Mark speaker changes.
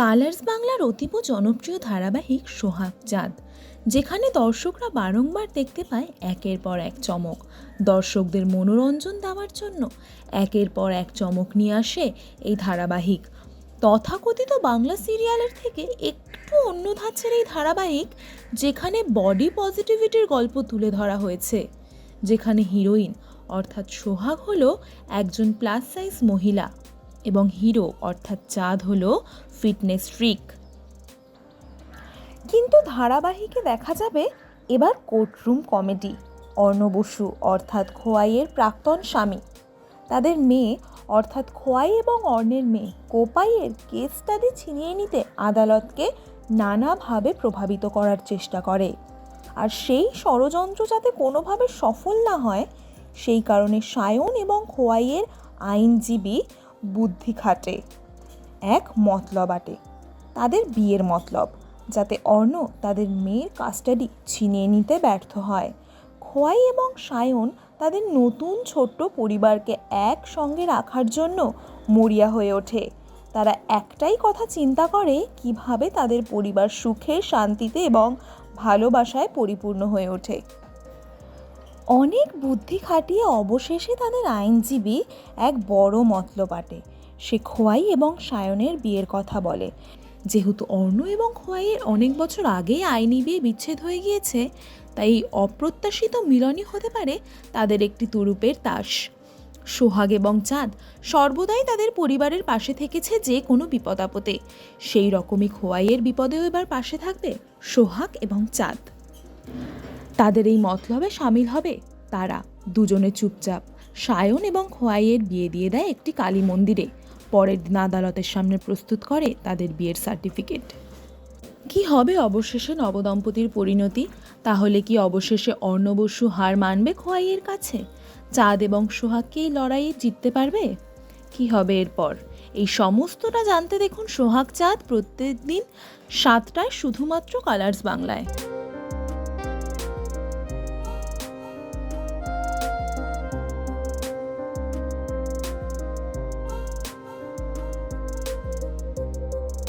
Speaker 1: Colours বাংলার অতীব জনপ্রিয় ধারাবাহিক সোহাগ চাঁদ যেখানে দর্শকরা বারংবার দেখতে পায় একের পর এক চমক। দর্শকদের মনোরঞ্জন দেওয়ার জন্য একের পর এক চমক নিয়ে আসে এই ধারাবাহিক। তথাকথিত বাংলা সিরিয়ালের থেকে একটু অন্য ধাঁচের এই ধারাবাহিক, যেখানে বডি পজিটিভিটির গল্প তুলে ধরা হয়েছে, যেখানে হিরোইন অর্থাৎ সোহাগ হলো একজন প্লাস সাইজ মহিলা। এবং হিরো, অর্থাৎ চাঁদ হলো ফিটনেস ট্রিক। কিন্তু ধারাবাহিকে দেখা যাবে এবার কোর্টরুম কমেডি। অর্ণবসু অর্থাৎ খোয়াইয়ের প্রাক্তন স্বামী। তাদের মেয়ে, অর্থাৎ খোয়াই এবং অর্ণের মেয়ে, কোপাইয়ের কেস স্টাডি ছিনিয়ে নিতে আদালতকে নানাভাবে প্রভাবিত করার চেষ্টা করে। আর সেই ষড়যন্ত্র যাতে কোনোভাবে সফল না হয়, সেই কারণে সায়ন এবং খোয়াইয়ের আইনজীবী বুদ্ধি খাটে, এক মতলব আটে। তাদের বিয়ের মতলব, যাতে অর্ণ তাদের মেয়ের কাস্টাডি ছিনিয়ে নিতে ব্যর্থ হয়। খোয়াই এবং সায়ন তাদের নতুন ছোট্ট পরিবারকে একসঙ্গে রাখার জন্য মরিয়া হয়ে ওঠে। তারা একটাই কথা চিন্তা করে, কীভাবে তাদের পরিবার সুখে, শান্তিতে এবং ভালোবাসায় পরিপূর্ণ হয়ে ওঠে। অনেক বুদ্ধি খাটিয়ে অবশেষে তাদের আইনজীবী এক বড় মতলব আটে। সে খোয়াই এবং সায়নের বিয়ের কথা বলে। যেহেতু অর্ণ এবং খোয়াইয়ের অনেক বছর আগেই আইনি বিয়ে বিচ্ছেদ হয়ে গিয়েছে, তাই অপ্রত্যাশিত মিলনই হতে পারে তাদের একটি তুরুপের তাস। সোহাগ এবং চাঁদ সর্বদাই তাদের পরিবারের পাশে থেকেছে যে কোনো বিপদ আপদে। সেই রকমই খোয়াইয়ের বিপদেও এবার পাশে থাকবে সোহাগ এবং চাঁদ। তাদের এই মতলবে সামিল হবে। তারা দুজনে চুপচাপ সায়ন এবং খোয়াইয়ের বিয়ে দিয়ে দেয় একটি কালী মন্দিরে। পরের দিন আদালতের সামনে প্রস্তুত করে তাদের বিয়ের সার্টিফিকেট। কি হবে অবশেষে নবদম্পতির পরিণতি? তাহলে কি অবশেষে অর্ণবসু হার মানবে খোয়াইয়ের কাছে? চাঁদ এবং সোহাগকে এই লড়াইয়ে জিততে পারবে? কি হবে এরপর? এই সমস্তটা জানতে দেখুন সোহাগ চাঁদ প্রত্যেক দিন সাতটায় শুধুমাত্র কালার্স বাংলায়।